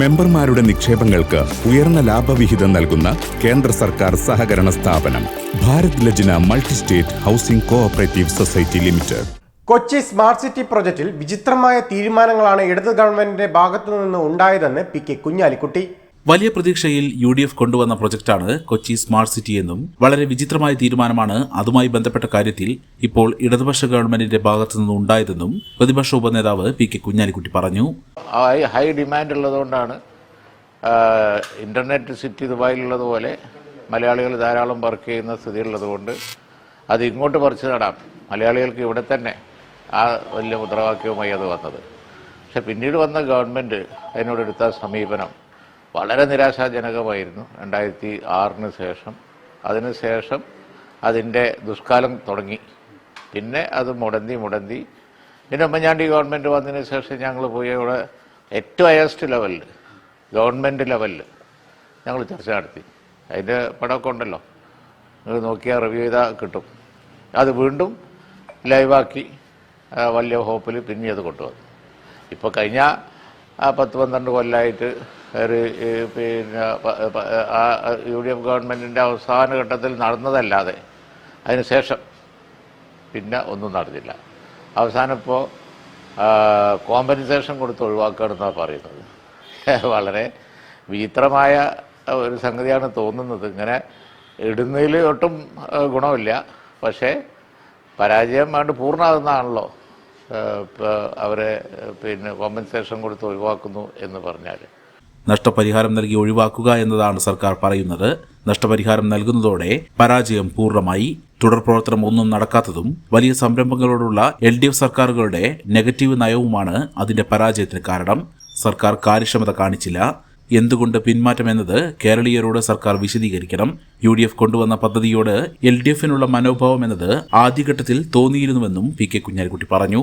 മെമ്പർമാരുടെ നിക്ഷേപങ്ങൾക്ക് ഉയർന്ന ലാഭവിഹിതം നൽകുന്ന കേന്ദ്ര സർക്കാർ സഹകരണ സ്ഥാപനം Bharat Lajna multi state housing cooperative society limited. Kochi smart city പ്രോജക്റ്റിൽ വിചിത്രമായ തീരുമാനങ്ങളാണ് ഇടത് ഗവൺമെന്റിന്റെ ഭാഗത്തുനിന്ന് ഉണ്ടായതെന്ന് പി കെ കുഞ്ഞാലിക്കുട്ടി. വലിയ പ്രതീക്ഷയിൽ യു ഡി എഫ് കൊണ്ടുവന്ന പ്രൊജക്ടാണ് കൊച്ചി സ്മാർട്ട് സിറ്റി എന്നും വളരെ വിചിത്രമായ തീരുമാനമാണ് അതുമായി ബന്ധപ്പെട്ട കാര്യത്തിൽ ഇപ്പോൾ ഇടതുപക്ഷ ഗവൺമെന്റിന്റെ ഭാഗത്തു നിന്ന് ഉണ്ടായതെന്നും പ്രതിപക്ഷ ഉപനേതാവ് പി കെ കുഞ്ഞാലിക്കുട്ടി പറഞ്ഞു. ഹൈ ഡിമാൻഡ് ഉള്ളതുകൊണ്ടാണ് ഇന്റർനെറ്റ് സിറ്റി ദുബായിലുള്ളതുപോലെ മലയാളികൾ ധാരാളം വർക്ക് ചെയ്യുന്ന സ്ഥിതി ഉള്ളതുകൊണ്ട് അത് ഇങ്ങോട്ട് പറിച്ചു നടാം. മലയാളികൾക്ക് ഇവിടെ തന്നെ ആ വലിയ മുദ്രാവാക്യവുമായി അത് വന്നത്. പക്ഷെ പിന്നീട് വന്ന ഗവൺമെന്റ് അതിനോടെടുത്ത സമീപനം വളരെ നിരാശാജനകമായിരുന്നു രണ്ടായിരത്തി ആറിന് ശേഷം. അതിനുശേഷം അതിന്റെ ദുഷ്കാലം തുടങ്ങി. പിന്നെ അത് മുടന്തി മുടന്തി. പിന്നെ ഉമ്മൻചാണ്ടി ഗവൺമെന്റ് വന്നതിന് ശേഷം ഞങ്ങൾ പോയി അവിടെ ഏറ്റവും ഹയസ്റ്റ് ലെവലിൽ ഗവൺമെന്റ് ലെവലിൽ ഞങ്ങൾ ചർച്ച നടത്തി. അതിന്റെ പടമൊക്കെ ഉണ്ടല്ലോ. നിങ്ങൾ നോക്കിയാൽ റിവ്യൂ ചെയ്താൽ കിട്ടും. അത് വീണ്ടും ലൈവാക്കി വലിയ ഹോപ്പിൽ പിന്നെ അത് കൊണ്ടുവന്നു. ഇപ്പോൾ കഴിഞ്ഞ പത്ത് പന്ത്രണ്ട് കൊല്ലമായിട്ട് പിന്നെ യു ഡി എഫ് ഗവൺമെന്റിന്റെ അവസാന ഘട്ടത്തിൽ നടന്നതല്ലാതെ അതിന് ശേഷം പിന്നെ ഒന്നും നടന്നില്ല. അവസാനം ഇപ്പോൾ കോമ്പൻസേഷൻ കൊടുത്ത് ഒഴിവാക്കുകയാണെന്നാണ് പറയുന്നത്. വളരെ വിചിത്രമായ ഒരു സംഗതിയാണ് തോന്നുന്നത്. ഇങ്ങനെ ഇടുന്നതിൽ ഒട്ടും ഗുണമില്ല. പക്ഷേ പരാജയം വേണ്ട പൂർണമാകുന്നതാണല്ലോ. അവരെ പിന്നെ കോമ്പൻസേഷൻ കൊടുത്ത് ഒഴിവാക്കുന്നു എന്ന് പറഞ്ഞാൽ നഷ്ടപരിഹാരം നൽകി ഒഴിവാക്കുക എന്നതാണ് സർക്കാർ പറയുന്നത്. നഷ്ടപരിഹാരം നൽകുന്നതോടെ പരാജയം പൂർണമായി. തുടർ പ്രവർത്തനം ഒന്നും നടക്കാത്തതും വലിയ സംരംഭങ്ങളോടുള്ള എൽ ഡി എഫ് സർക്കാരുകളുടെ നെഗറ്റീവ് നയവുമാണ് അതിന്റെ പരാജയത്തിന് കാരണം. സർക്കാർ കാര്യക്ഷമത കാണിച്ചില്ല. എന്തുകൊണ്ട് പിന്മാറ്റം എന്നത് കേരളീയരോട് സർക്കാർ വിശദീകരിക്കണം. യു ഡി എഫ് കൊണ്ടുവന്ന പദ്ധതിയോട് എൽ ഡി എഫിനുള്ള മനോഭാവം എന്നത് ആദ്യഘട്ടത്തിൽ തോന്നിയിരുന്നുവെന്നും പി കെ കുഞ്ഞാലിക്കുട്ടി പറഞ്ഞു.